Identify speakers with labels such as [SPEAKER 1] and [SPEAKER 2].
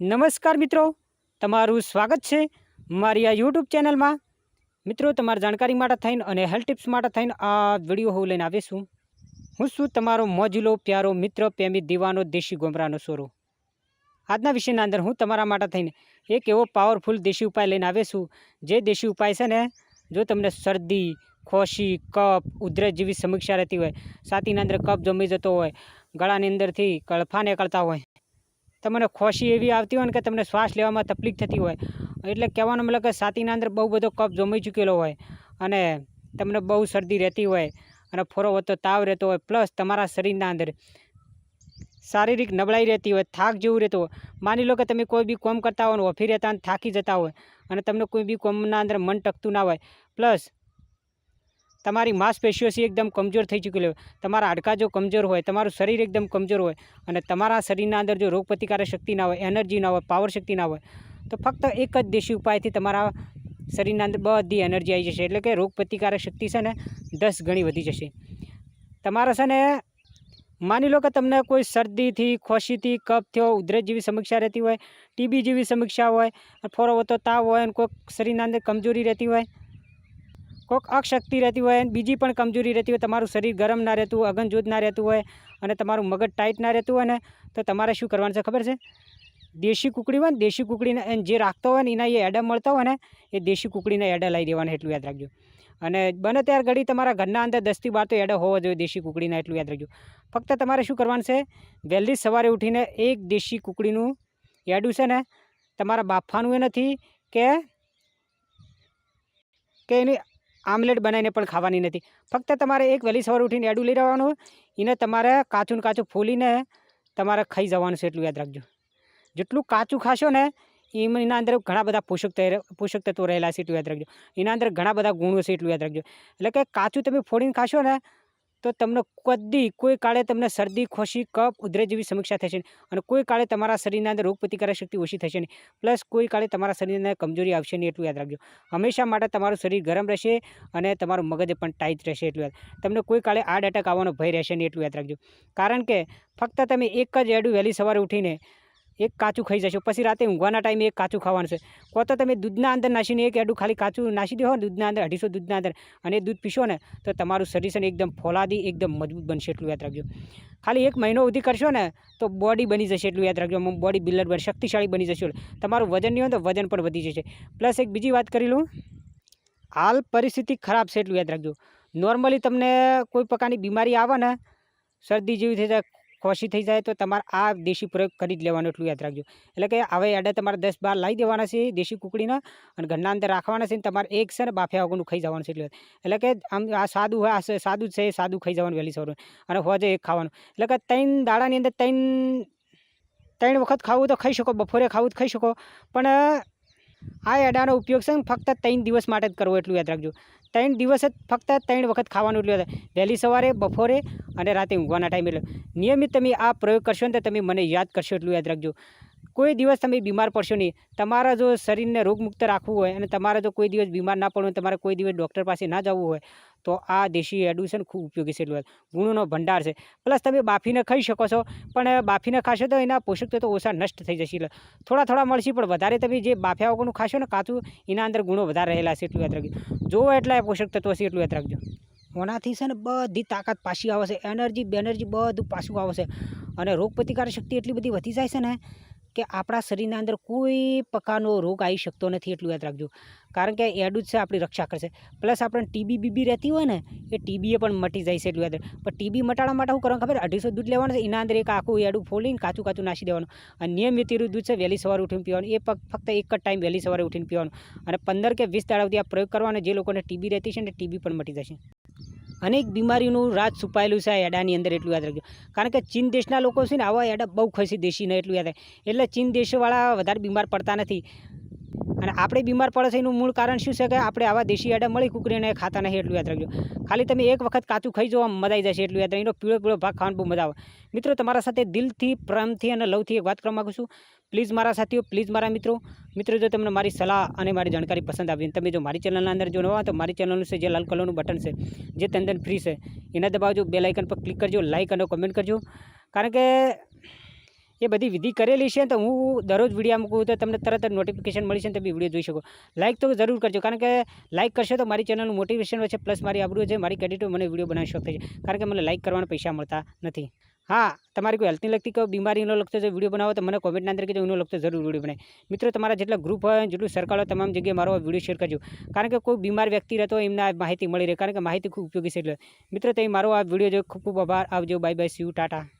[SPEAKER 1] નમસ્કાર મિત્રો. તમારું સ્વાગત છે મારી આ યુટ્યુબ ચેનલમાં. મિત્રો, તમારી જાણકારી માટે થઈને અને હેલ્થ ટિપ્સ માટે થઈને આ વીડિયો હું લઈને આવીશું હું છું તમારો મોજીલો, પ્યારો, મિત્ર, પ્રેમી, દીવાનો, દેશી ગોમરાનો સોરો. આજના વિષયના અંદર હું તમારા માટે થઈને એક એવો પાવરફુલ દેશી ઉપાય લઈને આવે છું. જે દેશી ઉપાય છે ને, જો તમને શરદી, ખોશી, કફ, ઉધરસ જેવી સમીક્ષા રહેતી હોય, છાતીના અંદર કફ જમી જતો હોય, ગળાની અંદરથી કળફા નીકળતા હોય તમને ખોશી એવી આવતી હોય ને કે તમને શ્વાસ લેવામાં તકલીફ થતી હોય. એટલે કહેવાનો મતલબ કે છાતીના અંદર બહુ બધો કફ જમી ચૂકેલો હોય અને તમને બહુ શરદી રહેતી હોય અને ફોરો વધતો તાવ રહેતો હોય, પ્લસ તમારા શરીરના અંદર શારીરિક નબળાઈ રહેતી હોય, થાક જેવું રહેતું હોય. માની લો કે તમે કોઈ બી કોમ કરતા હોય ઓફી રહેતા અને થાકી જતા હોય અને તમને કોઈ બી કોમના અંદર મન ટકતું ના હોય. પ્લસ તમારી માંસપેશીઓ છે એકદમ કમજોર થઈ ચૂકેલી હોય. તમારા હાડકા જો કમજોર હોય, તમારું શરીર એકદમ કમજોર હોય અને તમારા શરીરના અંદર જો રોગ પ્રતિકારક શક્તિ ના હોય, એનર્જી ના હોય, પાવર શક્તિ ના હોય, તો ફક્ત એક જ દેશી ઉપાયથી તમારા શરીરના અંદર બધી એનર્જી આવી જશે. એટલે કે રોગ પ્રતિકારક શક્તિ છે ને દસ ગણી વધી જશે. તમારા છે ને માની લો કે તમને કોઈ શરદીથી, ખોશીથી કફ થયો ઉધરસ જેવી સમસ્યા રહેતી હોય, ટીબી જેવી સમસ્યા હોય ફોરો વધતો તાવ હોય અને કોઈક શરીરના અંદર કમજોરી રહેતી હોય કોઈક અશક્તિ રહેતી હોય બીજી પણ કમજોરી રહેતી હોય, તમારું શરીર ગરમ ના રહેતું હોય, અગનજોત ના રહેતું હોય અને તમારું મગજ ટાઈટ ના રહેતું હોય ને, તો તમારે શું કરવાનું છે ખબર છે? દેશી કુકડી હોય ને, દેશી કુકડીને જે રાખતો હોય ને, એના એ એડા મળતા હોય ને, એ દેશી કુકડીના એડા લાવી દેવાના એટલું યાદ રાખજો. અને બને ત્યાર ઘડી તમારા ઘરના અંદર દસથી બાર તો એડા હોવા જોઈએ દેશી કુકડીના, એટલું યાદ રાખજો. ફક્ત તમારે શું કરવાનું છે, વહેલી સવારે ઉઠીને એક દેશી કુકડીનું એડું છે ને, તમારા બાફાનું એ નથી કે એની આમલેટ બનાવીને પણ ખાવાની નથી. ફક્ત તમારે એક વહેલી સવારે ઉઠીને એડું લઈ રહેવાનું એને તમારે કાચું કાચું ફૂલીને તમારે ખાઈ જવાનું છે એટલું યાદ રાખજો. જેટલું કાચું ખાશો ને એના અંદર ઘણા બધા પોષક પોષક તત્વો રહેલા છે એટલું યાદ રાખજો. એના અંદર ઘણા બધા ગુણો છે એટલું યાદ રાખજો. એટલે કે કાચું તમે ફોડીને ખાશો ને તો તમને કદી કોઈ કાળે તમને શરદી, ખોશી, કફ ઉધરે જેવી સમીક્ષા થશે અને કોઈ કાળે તમારા શરીરના અંદર રોગ પ્રતિકારક શક્તિ ઓછી થશે નહીં. પ્લસ કોઈ કાળે તમારા શરીરની અંદર કમજોરી આવશે નહીં એટલું યાદ રાખજો. હંમેશા માટે તમારું શરીર ગરમ રહેશે અને તમારું મગજ પણ ટાઈટ રહેશે એટલું યાદ. તમને કોઈ કાળે હાર્ટ એટેક આવવાનો ભય રહેશે નહીં એટલું યાદ રાખજો. કારણ કે ફક્ત તમે એક જ એડું વહેલી સવારે ઉઠીને એક કાચું ખાઈ જશો. પછી રાતે ઊંઘવાના ટાઈમે એક કાચું ખાવાનું છે. કો તો તમે દૂધના અંદર નાસીને એક એડું ખાલી કાચું નાસી દો દૂધના અંદર, અઢીસો દૂધના અંદર. અને દૂધ પીશો ને, તો તમારું શરીર છે ને એકદમ ફોલાદી, એકદમ મજબૂત બનશે એટલું યાદ રાખજો. ખાલી એક મહિનો સુધી કરશો ને, તો બોડી બની જશે એટલું યાદ રાખજો. બોડી બિલ્ડર બને, શક્તિશાળી બની જશે. તમારું વજન નહીં હોય તો વજન પણ વધી જશે. પ્લસ એક બીજી વાત કરી લઉં. હાલ પરિસ્થિતિ ખરાબ છે એટલું યાદ રાખજો. નોર્મલી તમને કોઈ પ્રકારની બીમારી આવે ને, શરદી જેવી થઈ જાય ખોશી થઈ જાય તો તમારે આ દેશી પ્રયોગ કરી જ લેવાનો એટલું યાદ રાખજો. એટલે કે હવે એડા તમારે દસ બાર લાવી દેવાના છે દેશી કુકડીના અને ઘરના અંદર રાખવાના છે ને તમારે એક છે ને બાફ્યા વગરનું ખાઈ જવાનું છે એટલે. એટલે કે આમ આ સાદું હોય, આ સાદું જ છે સાદું ખાઈ જવાનું વહેલી સવારે. અને હોજે એક ખાવાનું. એટલે કે ત્રણ દાડાની અંદર ત્રણ ત્રણ વખત ખાવું તો ખાઈ શકો, બપોરે ખાવું તો ખાઈ શકો. પણ આ એડાનો ઉપયોગ છે ફક્ત ત્રણ દિવસ માટે જ કરવો એટલું યાદ રાખજો. ત્રણ દિવસ જ ફક્ત ત્રણ વખત ખાવાનું એટલું યાદ વહેલી સવારે, બપોરે અને રાતે ઊંઘવાના ટાઈમે એટલે નિયમિત તમે આ પ્રયોગ કરશો ને તો તમે મને યાદ કરશો એટલું યાદ રાખજો. કોઈ દિવસ તમે બીમાર પડશો નહીં. તમારા જો શરીરને રોગમુક્ત રાખવું હોય અને તમારે જો કોઈ દિવસ બીમાર ના પડવું હોય, તમારે કોઈ દિવસ ડૉક્ટર પાસે ના જવું હોય, તો આ દેશી એડુશન ખૂબ ઉપયોગી છે. એટલું ગુણોનો ભંડાર છે. પ્લસ તમે બાફીને ખાઈ શકો છો, પણ બાફીને ખાશો તો એના પોષક તત્વો ઓછા નષ્ટ થઈ જશે. એટલે થોડા થોડા મળશે, પણ વધારે તમે જે બાફ્યા વગરનું ખાશો ને, કાચું, એના અંદર ગુણો વધારે રહેલા છે. એટલું યાદ રાખજો. જોવો એટલા પોષક તત્વો છે, એટલું યાદ રાખજો. ઓનાથી છે ને બધી તાકાત પાછી આવે છે. એનર્જી, બેનર્જી બધું પાછું આવે છે. અને રોગ પ્રતિકારક શક્તિ એટલી બધી વધી જાય છે ને કે આપણા શરીરના અંદર કોઈ પ્રકારનો રોગ આવી શકતો નથી એટલું યાદ રાખજો. કારણ કે એડું જ છે, આપણી રક્ષા કરશે પ્લસ આપણને ટીબી બીબી રહેતી હોય ને, એ ટીબીએ પણ મટી જાય છે એટલું યાદ રાખ. પણ ટીબી મટાડવા માટે શું કરવાનું ખબર? અઢીસો દૂધ લેવાનું છે, એના અંદર એક આખું એડું ફોલીને કાચું કાચું નાસી દેવાનું. અને નિયમિત એરું દૂધ છે, વહેલી સવારે ઉઠીને પીવાનું. એ ફક્ત એક જ ટાઈમ વહેલી સવારે ઉઠીને પીવાનું. અને પંદર કે વીસ દાડા સુધી આ પ્રયોગ કરવાનો જે લોકોને ટીબી રહેતી છે ને, ટીબી પણ મટી જશે અનેક બીમારીનું રાજ છુપાયેલું છે આ એડાની અંદર, એટલું યાદ રાખજો. કારણ કે ચીન દેશના લોકો છે ને, આવા એડા બહુ ખસી દેશીને એટલું યાદ રાખે એટલે ચીન દેશવાળા વધારે બીમાર પડતા નથી. અને આપણે બીમાર પડે છે એનું મૂળ કારણ શું છે કે, આપણે આવા દેશી એડા મળી કુકરીને ખાતા નહીં એટલું યાદ રાખજો. ખાલી તમે એક વખત કાચું ખાઈ જવા મજાઈ જશે, એટલું યાદ રાખજો. એનો પીળો પીળો ભાગ ખાવાનું બહુ મજા આવે. મિત્રો, તમારા સાથે દિલથી, પ્રેમથી અને લવથી એક વાત કરવા માગું છું. પ્લીઝ મારા સાથીઓ, પ્લીઝ મારા મિત્રો. મિત્રો, જો તમને મારી સલાહ અને મારી જાણકારી પસંદ આવી તમે જો મારી ચેનલના અંદર જો નવા તો મારી ચેનલનું છે જે લાલ કલરનું બટન છે, જે તંદન ફ્રી છે, એના દબાવજો, બે લાઇકન પર ક્લિક કરજો લાઇક અને કોમેન્ટ કરજો. કારણ કે એ બધી વિધિ કરેલી છે તો હું દરરોજ વીડિયો મૂકું તો તમને તરત જ નોટિફિકેશન મળી છે તમે વીડિયો જોઈ શકો. લાઇક તો જરૂર કરજો, કારણ કે લાઇક કરશો તો મારી ચેનલનું મોટિવેશન વધશે પ્લસ મારી આબરૂ છે મારી ક્રેડિટો મને વીડિયો બનાવી શકશે છે. કારણ કે મને લાઇક કરવાના પૈસા મળતા નથી. હા, તમારી કોઈ હેલ્થની લગતી કોઈ બીમારીનો લગતો જો વીડિયો બનાવો તો મને કોમેન્ટના અંદર કહેજો, એનો લગતો જરૂર વીડિયો બનાવી મિત્રો, તમારા જેટલા ગ્રુપ હોય, જેટલું સર્કલ હોય, તમામ જગ્યાએ મારો વીડિયો શેર કરજો. કારણ કે કોઈ બીમાર વ્યક્તિ રહેતો હોય, એમને માહિતી મળી રહે. કારણ કે માહિતી ખૂબ ઉપયોગી છે એટલે. મિત્રો, તમે મારો આ વીડિયો જો ખૂબ ખૂબ આભાર. આવજો bye bye see you tata.